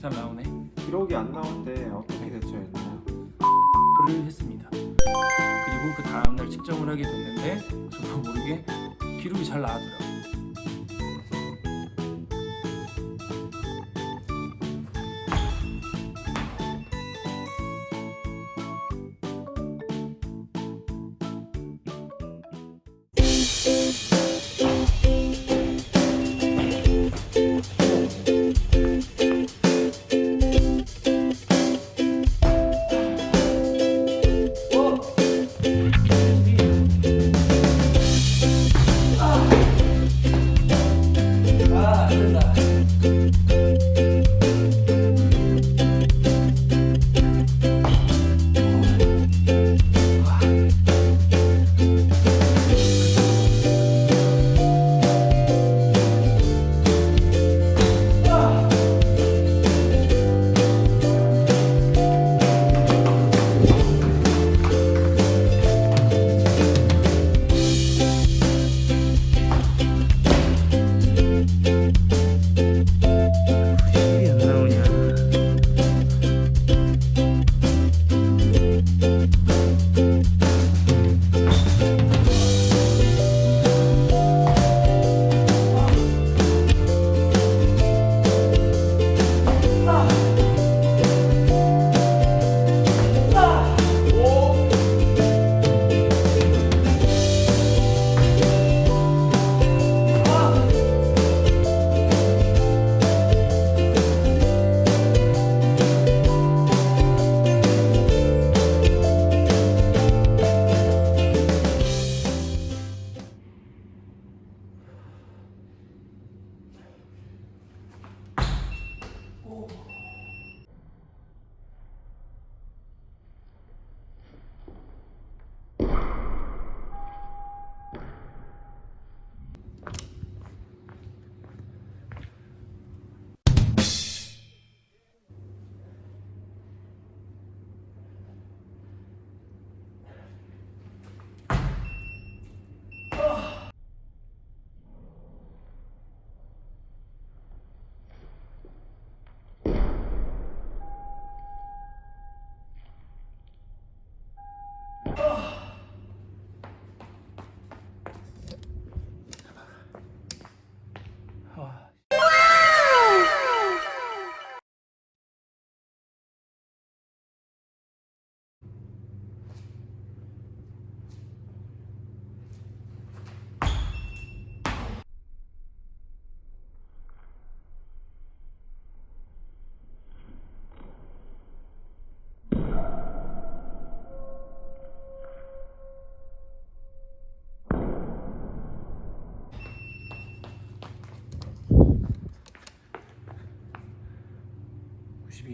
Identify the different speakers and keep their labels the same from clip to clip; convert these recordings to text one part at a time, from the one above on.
Speaker 1: 잘 나오네.
Speaker 2: 기록이 안 나올 때 어떻게 대처했나요?
Speaker 1: 를 했습니다. 그리고 그 다음날 측정을 하게 됐는데 저도 모르게 기록이 잘 나왔더라고요.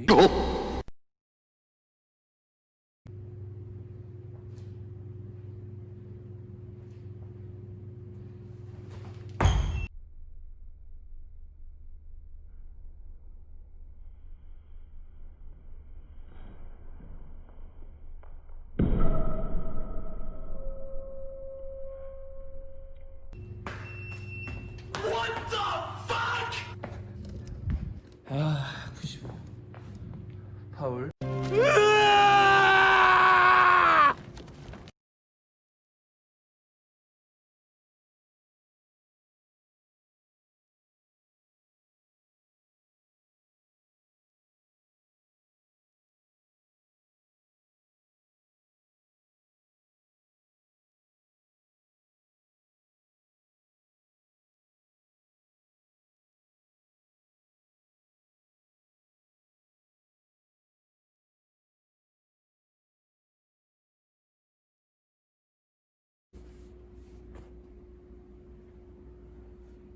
Speaker 1: 구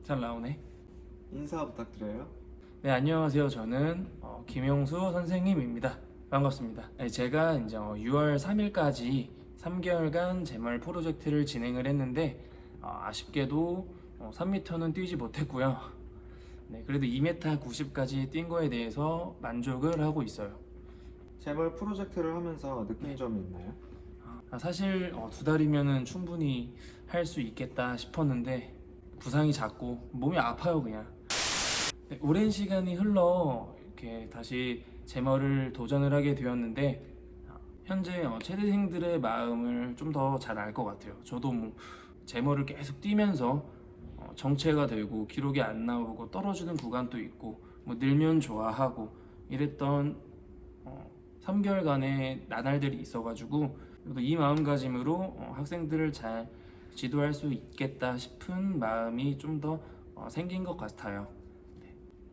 Speaker 1: 잘 나오네.
Speaker 2: 인사 부탁드려요.
Speaker 1: 네, 안녕하세요. 저는 어, 김용수 선생님입니다. 반갑습니다. 네, 제가 이제 어, 6월 3일까지 3개월간 제말 프로젝트를 진행을 했는데 어, 아쉽게도 어, 3m는 뛰지 못했고요. 네, 그래도 2m 90까지 뛴 거에 대해서 만족을 하고 있어요.
Speaker 2: 재벌 프로젝트를 하면서 느낀
Speaker 1: 네.
Speaker 2: 점이 있나요?
Speaker 1: 아, 사실 어, 두 달이면은 충분히 할 수 있겠다 싶었는데 부상이 잦고 몸이 아파요 그냥. 네, 오랜 시간이 흘러 이렇게 다시 제머를 도전을 하게 되었는데 어, 현재 어, 체대생들의 마음을 좀 더 잘 알 것 같아요. 저도 뭐 제머를 계속 뛰면서 어, 정체가 되고 기록이 안 나오고 떨어지는 구간도 있고 뭐 늘면 좋아하고 이랬던 어, 3개월간의 나날들이 있어가지고 이 마음가짐으로 어, 학생들을 잘 지도할 수 있겠다 싶은 마음이 좀더 어, 생긴 것 같아요.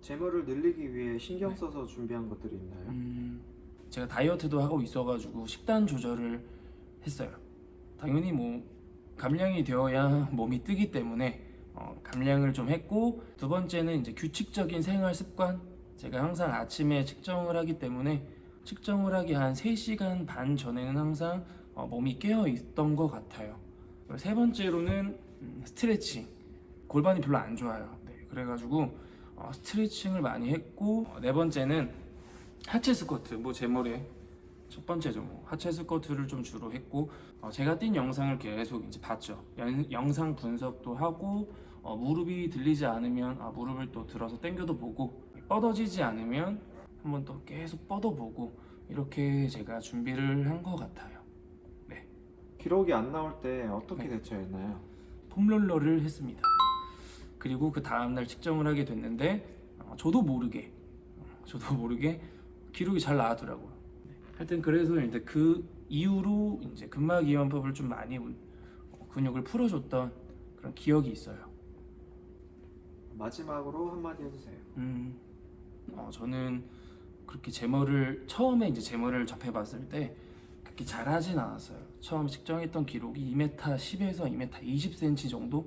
Speaker 2: 재물을 늘리기 위해 신경
Speaker 1: 네.
Speaker 2: 써서 준비한 것들이 있나요?
Speaker 1: 음, 제가 다이어트도 하고 있어가지고 식단 조절을 했어요. 당연히 뭐 감량이 되어야 몸이 뜨기 때문에 어, 감량을 좀 했고 두 번째는 이제 규칙적인 생활 습관. 제가 항상 아침에 측정을 하기 때문에 측정을 하기 한 3시간 반 전에는 항상 어, 몸이 깨어 있던 것 같아요. 세 번째로는 음, 스트레칭. 골반이 별로 안 좋아요. 네, 그래가지고 어, 스트레칭을 많이 했고 어, 네 번째는 하체 스쿼트 뭐 제 머리 첫 번째죠 뭐 하체 스쿼트를 좀 주로 했고 어, 제가 뛴 영상을 계속 이제 봤죠 연- 영상 분석도 하고 어, 무릎이 들리지 않으면 아, 무릎을 또 들어서 당겨도 보고 뻗어지지 않으면 한번 또 계속 뻗어보고 이렇게 제가 준비를 한 것 같아요
Speaker 2: 기록이 안 나올 때 어떻게
Speaker 1: 네.
Speaker 2: 대처했나요?
Speaker 1: 폼롤러를 했습니다. 그리고 그 다음날 측정을 하게 됐는데 어, 저도 모르게 어, 저도 모르게 기록이 잘 나왔더라고요. 네. 하여튼 그래서 이제 그 이후로 이제 근막이완법을 좀 많이 운- 어, 근육을 풀어줬던 그런 기억이 있어요.
Speaker 2: 마지막으로 한마디 해주세요.
Speaker 1: 음, 어, 저는 그렇게 제머를 처음에 이제 제머를 접해봤을 때 그렇게 잘하진 않았어요. 처음 측정했던 기록이 2m 10에서 2m 20cm 정도.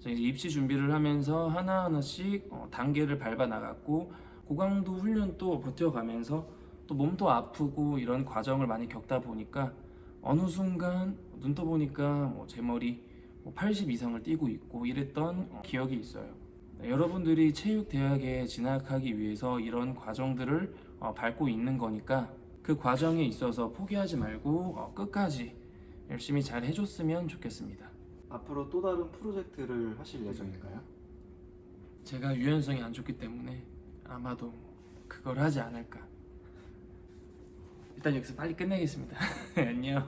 Speaker 1: 이제 입시 준비를 하면서 하나 하나씩 어, 단계를 밟아 나갔고 고강도 훈련도 버텨가면서 또 몸도 아프고 이런 과정을 많이 겪다 보니까 어느 순간 눈 떠보니까 뭐 제 머리 뭐80 이상을 뛰고 있고 이랬던 어, 기억이 있어요. 네, 여러분들이 체육대학에 진학하기 위해서 이런 과정들을 어, 밟고 있는 거니까 그 과정에 있어서 포기하지 말고 어, 끝까지 열심히 잘 해줬으면 좋겠습니다.
Speaker 2: 앞으로 또 다른 프로젝트를 하실 예정인가요?
Speaker 1: 제가 유연성이 안 좋기 때문에 아마도 그걸 하지 않을까. 일단 여기서 빨리 끝내겠습니다. 안녕.